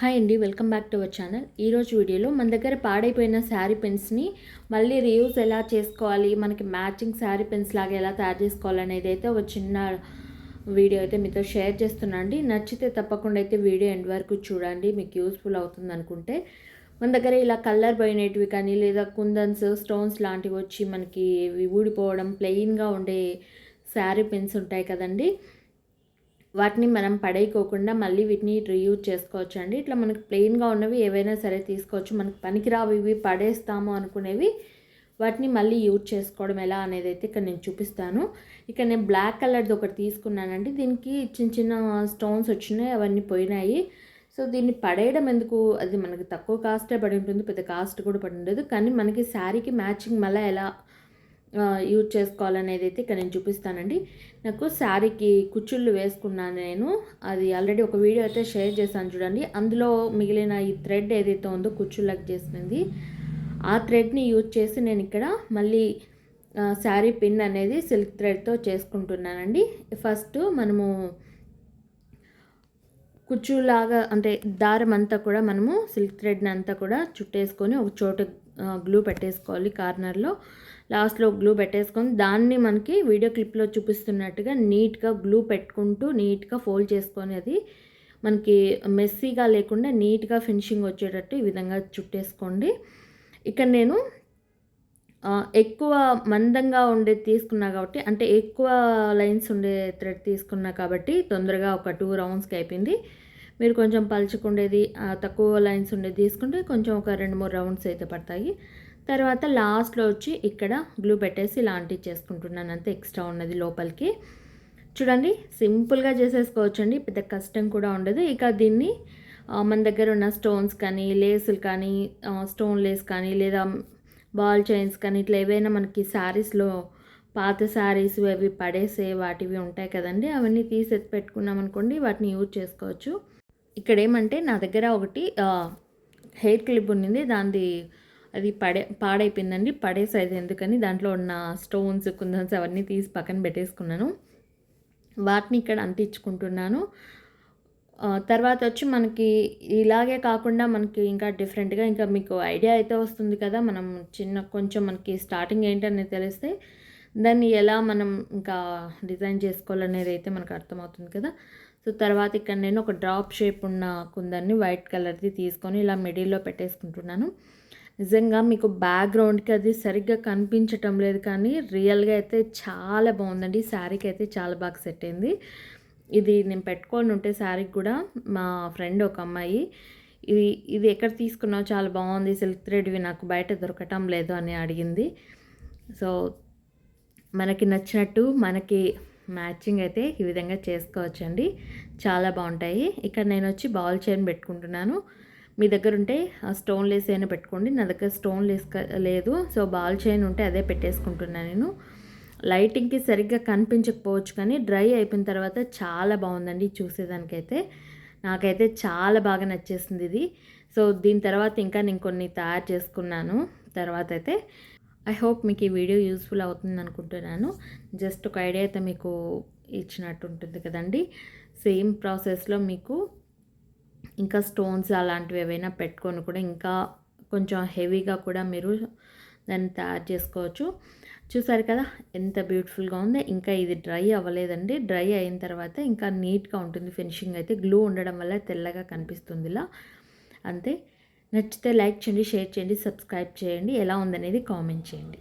Hi అండి welcome back to our channel. ఈరోజు వీడియోలో మన దగ్గర పాడైపోయిన శారీ పెన్స్ని మళ్ళీ రీయూజ్ ఎలా చేసుకోవాలి మనకి మ్యాచింగ్ శారీ పెన్స్ లాగా ఎలా తయారు చేసుకోవాలనేది అయితే ఒక చిన్న వీడియో అయితే మీతో షేర్ చేస్తున్నా అండి. నచ్చితే తప్పకుండా అయితే వీడియో ఎండ్ వరకు చూడండి మీకు యూస్ఫుల్ అవుతుంది అనుకుంటే. మన దగ్గర ఇలా కలర్ పోయినవి కానీ లేదా కుందన్స్ స్టోన్స్ లాంటివి వచ్చి మనకి ఊడిపోవడం ప్లెయిన్గా ఉండే శారీ పెన్స్ ఉంటాయి కదండీ. వాటిని మనం పడేయకోకుండా మళ్ళీ వీటిని రీయూజ్ చేసుకోవచ్చు అండి ఇట్లా మనకు ప్లెయిన్గా ఉన్నవి ఏవైనా సరే తీసుకోవచ్చు. మనకు పనికిరావు ఇవి పడేస్తాము అనుకునేవి వాటిని మళ్ళీ యూజ్ చేసుకోవడం ఎలా అనేది అయితే ఇక్కడ నేను చూపిస్తాను. ఇక్కడ నేను బ్లాక్ కలర్ది ఒకటి తీసుకున్నానండి. దీనికి చిన్న చిన్న స్టోన్స్ వచ్చినాయి. అవన్నీ పోయినాయి. సో దీన్ని పడేయడం ఎందుకు? అది మనకి తక్కువ కాస్టే పడి ఉంటుంది. పెద్ద కాస్ట్ కూడా పడి ఉండదు. కానీ మనకి శారీకి మ్యాచింగ్ మళ్ళీ ఎలా యూజ్ చేసుకోవాలనేది అయితే ఇక్కడ నేను చూపిస్తానండి. నాకు శారీకి కుచ్చుళ్ళు వేసుకున్నాను నేను అది ఆల్రెడీ ఒక వీడియో అయితే షేర్ చేశాను చూడండి. అందులో మిగిలిన ఈ థ్రెడ్ ఏదైతే ఉందో కుచ్చుళ్ళకి చేసింది ఆ థ్రెడ్ని యూజ్ చేసి నేను ఇక్కడ మళ్ళీ శారీ పిన్ అనేది సిల్క్ థ్రెడ్తో చేసుకుంటున్నానండి. ఫస్ట్ మనము కుచ్చులాగా అంటే దారం అంతా కూడా మనము సిల్క్ థ్రెడ్ని అంతా కూడా చుట్టేసుకొని ఒక చోట గ్లూ పెట్టేసుకోవాలి కార్నర్లో. లాస్ట్లో గ్లూ పెట్టేసుకొని దాన్ని మనకి వీడియో క్లిప్లో చూపిస్తున్నట్టుగా నీట్గా గ్లూ పెట్టుకుంటూ నీట్గా ఫోల్డ్ చేసుకొని అది మనకి మెస్సీగా లేకుండా నీట్గా ఫినిషింగ్ వచ్చేటట్టు ఈ విధంగా చుట్టేసుకోండి. ఇక్కడ నేను ఎక్కువ మందంగా ఉండేది తీసుకున్నా కాబట్టి అంటే ఎక్కువ లైన్స్ ఉండే థ్రెడ్ తీసుకున్నా కాబట్టి తొందరగా ఒక టూ రౌండ్స్కి అయిపోయింది. మీరు కొంచెం పలుచుకుండేది తక్కువ లైన్స్ ఉండేది తీసుకుంటే కొంచెం ఒక రెండు మూడు రౌండ్స్ అయితే పడతాయి. తర్వాత లాస్ట్లో వచ్చి ఇక్కడ గ్లూ పెట్టేసి ఇలాంటి చేసుకుంటున్నాను. అంతే ఎక్స్ట్రా ఉన్నది లోపలికి. చూడండి సింపుల్గా చేసేసుకోవచ్చండి. పెద్ద కష్టం కూడా ఉండదు. ఇక దీన్ని మన దగ్గర ఉన్న స్టోన్స్ కానీ లేసులు కానీ స్టోన్ లేస్ కానీ లేదా బాల్ చైన్స్ కానీ ఇట్లా ఏవైనా మనకి శారీస్లో పాత శారీస్ అవి పడేసే వాటివి ఉంటాయి కదండి. అవన్నీ తీసి పెట్టుకున్నాం అనుకోండి వాటిని యూజ్ చేసుకోవచ్చు. ఇక్కడ ఏమంటే నా దగ్గర ఒకటి హెయిర్ క్లిప్ ఉన్నింది. దాని అది పడే పాడైపోయిందండి. పడేసేది ఎందుకని దాంట్లో ఉన్న స్టోన్స్ కుందన్స్ అవన్నీ తీసి పక్కన పెట్టేసుకున్నాను. వాటిని ఇక్కడ అంటించుకుంటున్నాను. తర్వాత వచ్చి మనకి ఇలాగే కాకుండా మనకి ఇంకా డిఫరెంట్గా ఇంకా మీకు ఐడియా అయితే వస్తుంది కదా. మనం చిన్న కొంచెం మనకి స్టార్టింగ్ ఏంటనేది తెలిస్తే దాన్ని ఎలా మనం ఇంకా డిజైన్ చేసుకోవాలనేది అయితే మనకు అర్థమవుతుంది కదా. సో తర్వాత ఇక్కడ నేను ఒక డ్రాప్ షేప్ ఉన్న కుందన్ని వైట్ కలర్ది తీసుకొని ఇలా మిడిల్లో పెట్టేసుకుంటున్నాను. నిజంగా మీకు బ్యాక్గ్రౌండ్కి అది సరిగ్గా కనిపించటం లేదు కానీ రియల్గా అయితే చాలా బాగుందండి. శారీకి అయితే చాలా బాగా సెట్ అయింది. ఇది నేను పెట్టుకొని ఉంటే శారీకి కూడా మా ఫ్రెండ్ ఒక అమ్మాయి ఇది ఇది ఎక్కడ తీసుకున్నావు చాలా బాగుంది. సిల్క్ థ్రెడ్వి నాకు బయట దొరకటం లేదు అని అడిగింది. సో మనకి నచ్చినట్టు మనకి మ్యాచింగ్ అయితే ఈ విధంగా చేసుకోవచ్చండి. చాలా బాగుంటాయి. ఇక్కడ నేను వచ్చి బాల్ చైన్ పెట్టుకుంటున్నాను. మీ దగ్గర ఉంటే ఆ స్టోన్ లేస్ అయినా పెట్టుకోండి. నా దగ్గర స్టోన్ లేస్ లేదు. సో బాల్ చైన్ ఉంటే అదే పెట్టేసుకుంటున్నాను నేను. లైటింగ్కి సరిగ్గా కనిపించకపోవచ్చు కానీ డ్రై అయిపోయిన తర్వాత చాలా బాగుందండి చూసేదానికైతే. నాకైతే చాలా బాగా నచ్చేసింది ఇది. సో దీని తర్వాత ఇంకా నేను కొన్ని తయారు చేసుకున్నాను. తర్వాత అయితే ఐ హోప్ మీకు ఈ వీడియో యూస్ఫుల్ అవుతుంది అనుకుంటున్నాను. జస్ట్ ఒక ఐడియా అయితే మీకు ఇచ్చినట్టు ఉంటుంది కదండి. సేమ్ ప్రాసెస్లో మీకు ఇంకా స్టోన్స్ అలాంటివి ఏవైనా పెట్టుకొని కూడా ఇంకా కొంచెం హెవీగా కూడా మీరు దాన్ని తయారు చేసుకోవచ్చు. చూసారు కదా ఎంత బ్యూటిఫుల్గా ఉందో. ఇంకా ఇది డ్రై అవ్వలేదండి. డ్రై అయిన తర్వాత ఇంకా నీట్గా ఉంటుంది. ఫినిషింగ్ అయితే గ్లూ ఉండడం వల్ల తెల్లగా కనిపిస్తుంది ఇలా. అంతే. నచ్చితే లైక్ చేయండి షేర్ చేయండి సబ్స్క్రైబ్ చేయండి. ఎలా ఉందనేది కామెంట్ చేయండి.